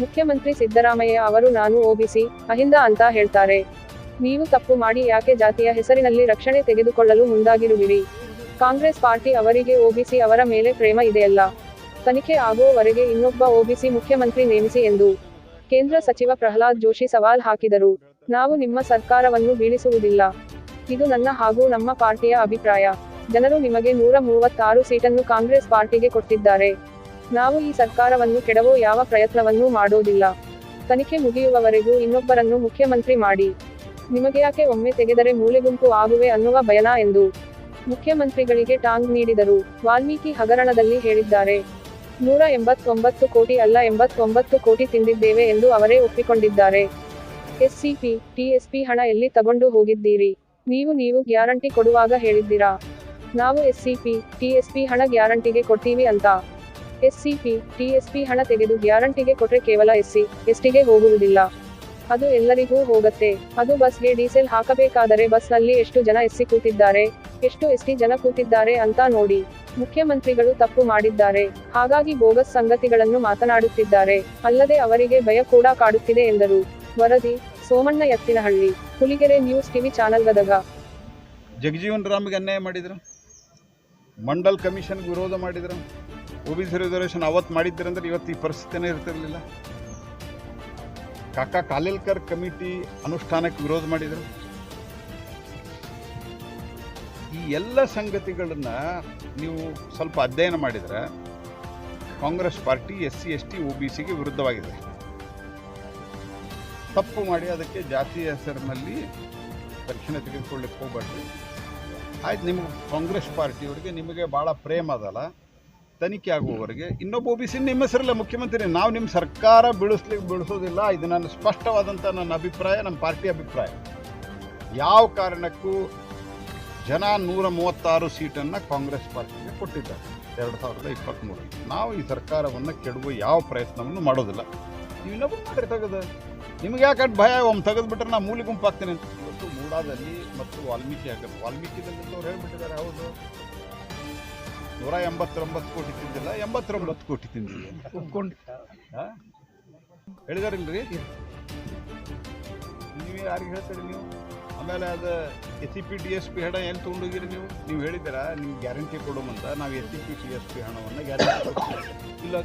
ಮುಖ್ಯಮಂತ್ರಿ ಸಿದ್ದರಾಮಯ್ಯ ಅವರು ನಾನು ಓಬಿಸಿ, ಅಹಿಂದ ಅಂತ ಹೇಳ್ತಾರೆ. ನೀವು ತಪ್ಪು ಮಾಡಿ ಯಾಕೆ ಜಾತಿಯ ಹೆಸರಿನಲ್ಲಿ ರಕ್ಷಣೆ ತೆಗೆದುಕೊಳ್ಳಲು ಮುಂದಾಗಿರುವಿರಿ? ಕಾಂಗ್ರೆಸ್ ಪಾರ್ಟಿ ಅವರಿಗೆ ಓಬಿಸಿ ಅವರ ಮೇಲೆ ಪ್ರೇಮ ಇದೆಯಲ್ಲ? ತನಿಖೆ ಆಗುವವರೆಗೆ ಇನ್ನೊಬ್ಬ ಓಬಿಸಿ ಮುಖ್ಯಮಂತ್ರಿ ನೇಮಿಸಿ ಎಂದು ಕೇಂದ್ರ ಸಚಿವ ಪ್ರಹ್ಲಾದ್ ಜೋಶಿ ಸವಾಲ್ ಹಾಕಿದರು. ನಾವು ನಿಮ್ಮ ಸರ್ಕಾರವನ್ನು ಬೀಳಿಸುವುದಿಲ್ಲ. ಇದು ನನ್ನ ಹಾಗೂ ನಮ್ಮ ಪಾರ್ಟಿಯ ಅಭಿಪ್ರಾಯ. ಜನರು ನಿಮಗೆ ನೂರ ಮೂವತ್ತಾರು ಸೀಟನ್ನು ಕಾಂಗ್ರೆಸ್ ಪಾರ್ಟಿಗೆ ಕೊಟ್ಟಿದ್ದಾರೆ. ನಾವು ಈ ಸರ್ಕಾರವನ್ನು ಕೆಡವೋ ಯಾವ ಪ್ರಯತ್ನವನ್ನೂ ಮಾಡೋದಿಲ್ಲ. ತನಿಖೆ ಮುಗಿಯುವವರೆಗೂ ಇನ್ನೊಬ್ಬರನ್ನು ಮುಖ್ಯಮಂತ್ರಿ ಮಾಡಿ. ನಿಮಗೆ ಯಾಕೆ ಒಮ್ಮೆ ತೆಗೆದರೆ ಮೂಲೆಗುಂಪು ಆಗುವೆ ಅನ್ನುವ ಭಯನ ಎಂದು ಮುಖ್ಯಮಂತ್ರಿಗಳಿಗೆ ಟಾಂಗ್ ನೀಡಿದರು. ವಾಲ್ಮೀಕಿ ಹಗರಣದಲ್ಲಿ ಹೇಳಿದ್ದಾರೆ. ನೂರ ಎಂಬತ್ತೊಂಬತ್ತು ಕೋಟಿ ಅಲ್ಲ ಎಂಬತ್ತೊಂಬತ್ತು ಕೋಟಿ ತಿಂದಿದ್ದೇವೆ ಎಂದು ಅವರೇ ಒಪ್ಪಿಕೊಂಡಿದ್ದಾರೆ. ಎಸ್ಸಿಪಿ, ಟಿಎಸ್ಪಿ ಹಣ ಎಲ್ಲಿ ತಗೊಂಡು ಹೋಗಿದ್ದೀರಿ? ನೀವು ನೀವು ಗ್ಯಾರಂಟಿ ಕೊಡುವಾಗ ಹೇಳಿದ್ದೀರಾ? ನಾವು ಎಸ್ಸಿಪಿ, ಟಿಎಸ್ಪಿ ಹಣ ಗ್ಯಾರಂಟಿಗೆ ಕೊಡ್ತೀವಿ ಅಂತ. ಎಸ್ಸಿಪಿ, ಟಿಎಸ್ಪಿ ಹಣ ತೆಗೆದು ಗ್ಯಾರಂಟಿಗೆ ಕೊಟ್ಟರೆ ಕೇವಲ ಎಸ್ಸಿ, ಎಸ್ಟಿಗೆ ಹೋಗುವುದಿಲ್ಲ. ಅದು ಎಲ್ಲರಿಗೂ ಹೋಗತ್ತೆ. ಅದು ಬಸ್ಗೆ ಡೀಸೆಲ್ ಹಾಕಬೇಕಾದರೆ ಬಸ್ನಲ್ಲಿ ಎಷ್ಟು ಜನ ಎಸ್ಸಿ ಕೂತಿದ್ದಾರೆ, ಎಷ್ಟು ಎಸ್ಟಿ ಜನ ಕೂತಿದ್ದಾರೆ ಅಂತ ನೋಡಿ. ಮುಖ್ಯಮಂತ್ರಿಗಳು ತಪ್ಪು ಮಾಡಿದ್ದಾರೆ. ಹಾಗಾಗಿ ಬೋಗಸ್ ಸಂಗತಿಗಳನ್ನು ಮಾತನಾಡುತ್ತಿದ್ದಾರೆ. ಅಲ್ಲದೆ ಅವರಿಗೆ ಭಯ ಕೂಡ ಕಾಡುತ್ತಿದೆ ಎಂದರು. ವರದಿ, Somanna Ettinahalli Huligere news TV channel Gadag. Jagjivan ರಾಮ್ಗೆ ಅನ್ಯಾಯ ಮಾಡಿದ್ರು? ಮಂಡಲ್ ಕಮಿಷನ್ಗೆ ವಿರೋಧ ಮಾಡಿದ್ರು? ಒ ಬಿ ಸಿ ರಿಸರ್ವೇಷನ್ ಅವತ್ತು ಮಾಡಿದ್ರಂದ್ರೆ ಇವತ್ತು ಈ ಪರಿಸ್ಥಿತಿನೇ ಇರ್ತಿರಲಿಲ್ಲ. ಕಾಕಾ ಕಾಲೇಲ್ಕರ್ ಕಮಿಟಿ ಅನುಷ್ಠಾನಕ್ಕೆ ವಿರೋಧ ಮಾಡಿದರು. ಈ ಎಲ್ಲ ಸಂಗತಿಗಳನ್ನ ನೀವು ಸ್ವಲ್ಪ ಅಧ್ಯಯನ ಮಾಡಿದರೆ Congress party S C S T O B ಸಿಗೆ ವಿರುದ್ಧವಾಗಿದೆ. ತಪ್ಪು ಮಾಡಿ ಅದಕ್ಕೆ ಜಾತಿಯ ಹೆಸರಿನಲ್ಲಿ ರಕ್ಷಣೆ ತೆಗೆದುಕೊಳ್ಳಿಕ್ಕೆ ಹೋಗ್ಬೇಡ್ರಿ ಆಯ್ತು ನಿಮ್ಗೆ ಕಾಂಗ್ರೆಸ್ ಪಾರ್ಟಿಯವರಿಗೆ ನಿಮಗೆ ಭಾಳ ಪ್ರೇಮ ಅದಲ್ಲ. ತನಿಖೆ ಆಗುವವರೆಗೆ ಇನ್ನೊಬ್ಬ ಒ ಬಿ ಸಿ ನಿಮ್ಮ ಹೆಸರಿಲ್ಲ, ಮುಖ್ಯಮಂತ್ರಿ, ನಾವು ನಿಮ್ಮ ಸರ್ಕಾರ ಬೀಳಿಸ್ಲಿಕ್ಕೆ ಬೀಳಿಸೋದಿಲ್ಲ. ಇದು ನನ್ನ ಸ್ಪಷ್ಟವಾದಂಥ ನನ್ನ ಅಭಿಪ್ರಾಯ, ನಮ್ಮ ಪಾರ್ಟಿ ಅಭಿಪ್ರಾಯ. ಯಾವ ಕಾರಣಕ್ಕೂ ಜನ ನೂರ ಮೂವತ್ತಾರು ಸೀಟನ್ನು ಕಾಂಗ್ರೆಸ್ ಪಾರ್ಟಿಗೆ ಕೊಟ್ಟಿದ್ದಾರೆ. ಎರಡು ಸಾವಿರದ ಇಪ್ಪತ್ತ್ಮೂರರಲ್ಲಿ ನಾವು ಈ ಸರ್ಕಾರವನ್ನು ಕೆಡುವ ಯಾವ ಪ್ರಯತ್ನವನ್ನು ಮಾಡೋದಿಲ್ಲ. ನೀವು ಇನ್ನೊಬ್ಬರು ಮಾಡಿರಿ ತೆಗೆದು ನಿಮ್ಗೆ ಯಾಕೆ ಭಯ? ಒಮ್ಮೆ ತೆಗೆದುಬಿಟ್ರೆ ನಾನು ಮೂಲಿ ಗುಂಪು ಆಗ್ತೀನಿ ಅಂತ. ಇವತ್ತು ಮೂಡಾದಲ್ಲಿ ಮತ್ತು ವಾಲ್ಮೀಕಿ ಆಗಲ್ಲ ವಾಲ್ಮೀಕಿದಲ್ಲಿ ಅವ್ರು ಹೇಳ್ಬಿಟ್ಟಿದ್ದಾರೆ ಹೌದು. ನೂರ ಎಂಬತ್ತೊಂಬತ್ತು ಕೋಟಿ ತಿಂದಿಲ್ಲ ಎಂಬತ್ತೊಂಬತ್ತು ಕೋಟಿ ತಿಂದಿಲ್ಲ ಒಪ್ಕೊಂಡು ಹೇಳಿದಾರಿಲ್ರಿ ನೀವು ಯಾರಿಗೆ ಹೇಳ್ತೀರಿ ನೀವು? ಆಮೇಲೆ ಅದು S C P D S P ಹಣ ಏನು ತೊಗೊಂಡೋಗಿರಿ ನೀವು? ನೀವು ಹೇಳಿದ್ದೀರಾ ನಿಮ್ಗೆ ಗ್ಯಾರಂಟಿ ಕೊಡೋಮಂತ ನಾವು S C P D S P ಹಣವನ್ನು ಗ್ಯಾರಂಟಿ ಇಲ್ಲ